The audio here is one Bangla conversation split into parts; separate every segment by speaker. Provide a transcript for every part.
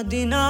Speaker 1: মদিনা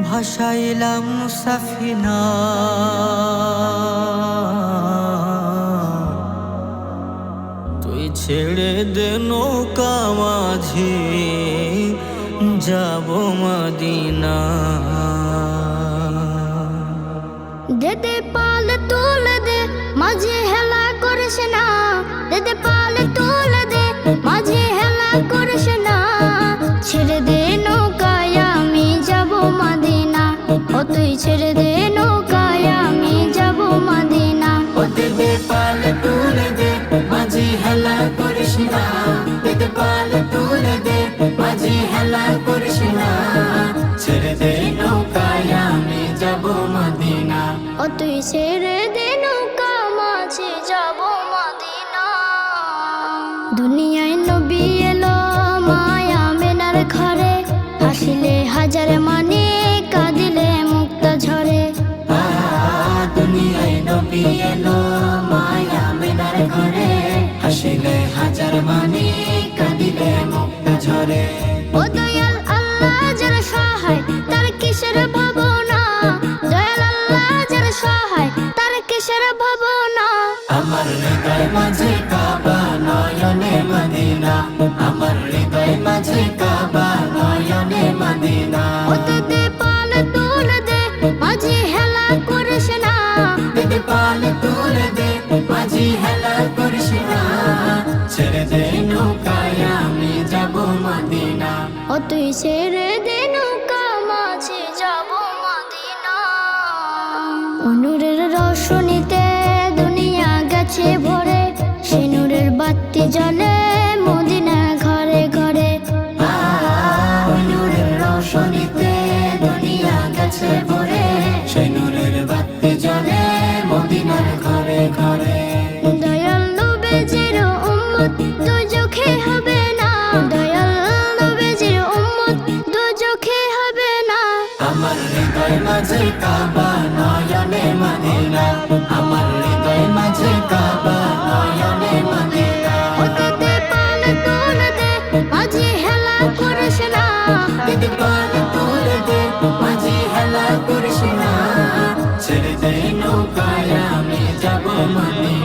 Speaker 1: ভাসাইলাম সাফিনা। তুই ছেড়ে দে নৌকা মাঝি, যাব মদিনা।
Speaker 2: দে দে পাল, তুলে দে, মাঝে হেলা করিস না। দে তুই ছেড়ে দে নৌকায় আমি যাব মাদিনা।
Speaker 3: ওতে বেপাল তুলে দে মাঝি হেলা করিস না। দে পাল তুলে দে মাঝি হেলা করিস না। ছেড়ে দে নৌকায় আমি যাব মাদিনা।
Speaker 2: ও তুই ছেড়ে দে হাসিলে হাজার বাণী কাঁদিলে মুক্ত ঝরে। ও দয়াল আল্লাহ যার সহায় তার কিসের ভাবনা? দয়াল আল্লাহ যার সহায় তার কিসের ভাবনা?
Speaker 3: আমার হৃদয় মাঝে কাবা নয়নে মদিনা। আমার হৃদয় মাঝে
Speaker 2: তুই ছেড়ে দে নৌকা মাঝে যাব মদিনা অনুরের রোশনীতে
Speaker 3: হৃদয় মাঝে কাবা নয়নে মদিনা আমার হৃদয় মাঝে কাবা নয়নে মদিনা
Speaker 2: ওতে পাল তোল দে মাঝে হেলা ছেড়ে দে
Speaker 3: নৌকায়, আমি যাব মদিনা